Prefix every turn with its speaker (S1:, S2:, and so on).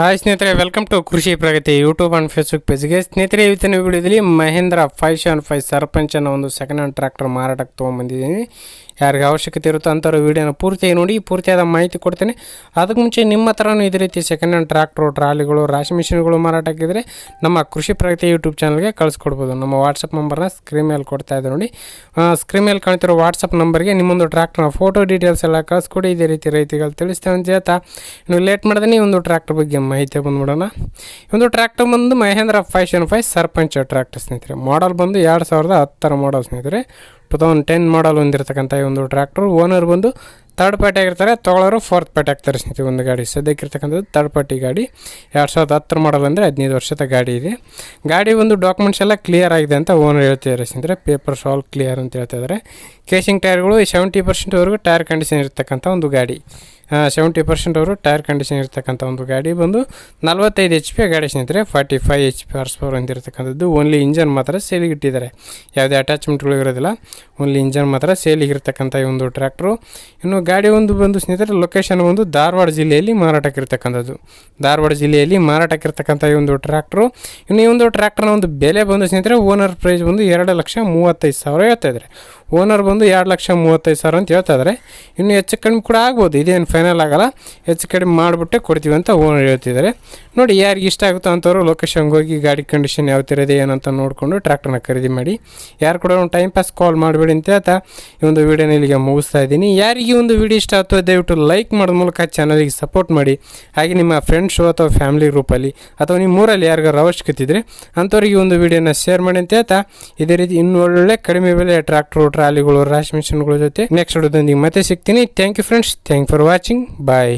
S1: Hi ಸ್ನೇಹಿತರೆ welcome to Krishi Pragati YouTube and Facebook ಪೇಜ್ಗೆ ಸ್ನೇಹಿತರೆ, ಇವತ್ತಿನ ವಿಡಿಯೋದಲ್ಲಿ Mahindra five seven five Sarpanch ಅನ್ನೋ ಒಂದು ಸೆಕೆಂಡ್ ಹ್ಯಾಂಡ್ ಟ್ರ್ಯಾಕ್ಟರ್ ಮಾರಾಟಕ್ಕೆ ತೊಗೊಂಬಂದಿದ್ದೀನಿ ಯಾರಿಗೆ ಅವಶ್ಯಕತೆ ಇರುತ್ತೋ ಅಂಥವ್ರು ವೀಡಿಯೋನ ಪೂರ್ತಿಯಾಗಿ ನೋಡಿ, ಪೂರ್ತಿಯಾದ ಮಾಹಿತಿ ಕೊಡ್ತೇನೆ. ಅದಕ್ಕೆ ಮುಂಚೆ ನಿಮ್ಮ ಹತ್ರನೂ ಇದೇ ರೀತಿ ಸೆಕೆಂಡ್ ಹ್ಯಾಂಡ್ ಟ್ರ್ಯಾಕ್ಟ್ರು ಟ್ರಾಲಿಗಳು, ರಾಶಿ ಮಿಷಿನ್ಗಳು ಮಾರಾಟಕ್ಕಿದ್ರೆ ನಮ್ಮ ಕೃಷಿ ಪ್ರಗತಿ ಯೂಟ್ಯೂಬ್ ಚಾನಲ್ಗೆ ಕಳಿಸ್ಕೊಡ್ಬೋದು. ನಮ್ಮ ವಾಟ್ಸಪ್ ನಂಬರ್ನ ಸ್ಕ್ರೀನ್ ಮೇಲೆ ಕೊಡ್ತಾ ಇದೆ ನೋಡಿ. ಸ್ಕ್ರೀನ್ ಮೇಲೆ ಕಾಣ್ತಿರೋ ವಾಟ್ಸಪ್ ನಂಬರ್ಗೆ ನಿಮ್ಮೊಂದು ಟ್ರ್ಯಾಕ್ಟರ್ನ ಫೋಟೋ ಡೀಟೇಲ್ಸ್ ಎಲ್ಲ ಕಳಿಸ್ಕೊಡಿ. ಇದೇ ರೀತಿ ರೈತಗಳು ತಿಳಿಸ್ತೇವೆ ಅಂತ ಹೇಳ್ತಾ ನೀವು ಲೇಟ್ ಮಾಡಿದ್ರೆ ಒಂದು ಟ್ರ್ಯಾಕ್ಟರ್ ಬಗ್ಗೆ ಮಾಹಿತಿ ಬಂದ್ಬಿಡೋಣ. ಒಂದು ಟ್ರ್ಯಾಕ್ಟರ್ ಬಂದು Mahindra five seven five Sarpanch tractor ಸ್ನೇಹಿತರೆ. ಮಾಡಲ್ ಬಂದು ಎರಡು ಸಾವಿರದ ಹತ್ತರ ಮಾಡಲ್ ಸ್ನೇಹಿತರೆ. ಟು ತೌಸಂಡ್ ಟೆನ್ ಮಾಡಲ್ ಹೊಂದಿರತಕ್ಕಂಥ ಈ ಒಂದು ಟ್ರ್ಯಾಕ್ಟರ್ ಓನರ್ ಬಂದು ತರ್ಡ್ ಪಾರ್ಟಿ ಆಗಿರ್ತಾರೆ. ತೊಗೊಳೋರು ಫೋರ್ತ್ ಪಾರ್ಟಿ ಆಗ್ತಾರೆ ಸ್ನೇಹಿತರೆ ಒಂದು ಗಾಡಿ. ಸದ್ಯಕ್ಕಿರ್ತಕ್ಕಂಥದ್ದು ತರ್ಡ್ ಪಾರ್ಟಿ ಗಾಡಿ. ಎರಡು ಸಾವಿರದ ಹತ್ತರ ಮಾಡಲ್ ಅಂದರೆ ಹದಿನೈದು ವರ್ಷದ ಗಾಡಿ ಇದೆ. ಗಾಡಿ ಒಂದು ಡಾಕ್ಯುಮೆಂಟ್ಸ್ ಎಲ್ಲ ಕ್ಲಿಯರ್ ಆಗಿದೆ ಅಂತ ಓನರ್ ಹೇಳ್ತಿದ್ದಾರೆ ಸ್ನೇಹಿತರೆ. ಪೇಪರ್ಸ್ ಆಲ್ ಕ್ಲಿಯರ್ ಅಂತ ಹೇಳ್ತಾ ಇದ್ದಾರೆ ಕೇಸಿಂಗ್ ಟೈರ್ಗಳು ಸೆವೆಂಟಿ ಪರ್ಸೆಂಟ್ವರೆಗೂ ಟೈರ್ ಕಂಡೀಷನ್ ಇರ್ತಕ್ಕಂಥ ಒಂದು ಗಾಡಿ. ಸೆವೆಂಟಿ ಪರ್ಸೆಂಟ್ ಅವರು ಟೈರ್ ಕಂಡೀಷನ್ ಇರ್ತಕ್ಕಂಥ ಒಂದು ಗಾಡಿ ಬಂದು ನಲ್ವತ್ತೈದು ಎಚ್ ಪಿ ಗಾಡಿ ಸ್ನೇಹಿತರೆ forty five H P horsepower ಹೊಂದಿರತಕ್ಕಂಥದ್ದು only engine ಮಾತ್ರ ಸೇಲಿಗೆ ಇಟ್ಟಿದ್ದಾರೆ. ಯಾವುದೇ ಅಟ್ಯಾಚ್ಮೆಂಟ್ಗಳು ಇರೋದಿಲ್ಲ. ಓನ್ಲಿ ಇಂಜನ್ ಮಾತ್ರ ಸೇಲಿಗೆ ಇರತಕ್ಕಂಥ ಈ ಒಂದು ಟ್ರ್ಯಾಕ್ಟ್ರು ಇನ್ನು ಗಾಡಿ ಒಂದು ಬಂದು ಸ್ನೇಹಿತರೆ ಲೊಕೇಶನ್ ಒಂದು ಧಾರವಾಡ ಜಿಲ್ಲೆಯಲ್ಲಿ ಮಾರಾಟಕ್ಕೆ ಮಾರಾಟಕ್ಕಿರ್ತಕ್ಕಂಥದ್ದು ಧಾರವಾಡ ಜಿಲ್ಲೆಯಲ್ಲಿ ಮಾರಾಟಕ್ಕೆ ಮಾರಾಟಕ್ಕಿರ್ತಕ್ಕಂಥ ಈ ಒಂದು ಟ್ರ್ಯಾಕ್ಟ್ರು ಇನ್ನು ಈ ಒಂದು ಟ್ರ್ಯಾಕ್ಟರ್ನ ಒಂದು ಬೆಲೆ ಬಂದು ಸ್ನೇಹಿತರೆ ಓನರ್ ಪ್ರೈಸ್ ಬಂದು ಎರಡು ಲಕ್ಷ ಮೂವತ್ತೈದು ಸಾವಿರ ಹೇಳ್ತಾ ಇದ್ದಾರೆ. ಓನರ್ ಬಂದು ಎರಡು ಲಕ್ಷ ಮೂವತ್ತೈದು ಸಾವಿರ ಅಂತ ಹೇಳ್ತಾ ಇದ್ದಾರೆ ಇನ್ನು ಹೆಚ್ಚು ಕಡಿಮೆ ಕೂಡ ಆಗ್ಬೋದು, ಇದೇನು ಫೈನಲ್ ಆಗೋಲ್ಲ. ಹೆಚ್ಚು ಕಡಿಮೆ ಮಾಡಿಬಿಟ್ಟೆ ಕೊಡ್ತೀವಿ ಅಂತ ಓನರ್ ಹೇಳ್ತಿದ್ದಾರೆ. ನೋಡಿ, ಯಾರಿಗೆ ಇಷ್ಟ ಆಗುತ್ತೋ ಅಂಥವ್ರು ಲೊಕೇಶನ್ಗೆ ಹೋಗಿ ಗಾಡಿ ಕಂಡೀಷನ್ ಯಾವ ಥರ ಇದೆ ಏನಂತ ನೋಡಿಕೊಂಡು ಟ್ರ್ಯಾಕ್ಟರ್ನ ಖರೀದಿ ಮಾಡಿ. ಯಾರು ಕೂಡ ಒಂದು ಟೈಮ್ ಪಾಸ್ ಕಾಲ್ ಮಾಡಬೇಡಿ ಅಂತ ಹೇಳ್ತಾ ಈ ಒಂದು ವೀಡಿಯೋನ ಇಲ್ಲಿಗೆ ಮುಗಿಸ್ತಾ ಇದ್ದೀನಿ. ಯಾರಿಗೆ ಒಂದು ವೀಡಿಯೋ ಇಷ್ಟ ಆಗ್ತೋ ದಯವಿಟ್ಟು ಲೈಕ್ ಮಾಡೋದ ಮೂಲಕ ಚಾನಲಿಗೆ ಸಪೋರ್ಟ್ ಮಾಡಿ. ಹಾಗೆ ನಿಮ್ಮ ಫ್ರೆಂಡ್ಸು ಅಥವಾ ಫ್ಯಾಮಿಲಿ ಗ್ರೂಪಲ್ಲಿ ಅಥವಾ ನಿಮ್ಮ ಊರಲ್ಲಿ ಯಾರಿಗಾರು ಅವಶ್ಯಕತೆ ಇದ್ದರೆ ಅಂಥವ್ರಿಗೆ ಒಂದು ವೀಡಿಯೋನ ಶೇರ್ ಮಾಡಿ ಅಂತ ಹೇಳ್ತಾ. ಇದೇ ರೀತಿ ಇನ್ನು ಒಳ್ಳೆ ಕಡಿಮೆ ಬೆಲೆ ಟ್ರ್ಯಾಕ್ಟ್ರು ಟ್ರಾಲಿಗಳು ರಾಶಿ ಮಿಷನ್ಗಳ ಜೊತೆ ನೆಕ್ಸ್ಟ್ ವಿಡಿಯೋದೊಂದಿಗೆ ಮತ್ತೆ ಸಿಗ್ತೀನಿ. Thank you friends thank for watching bye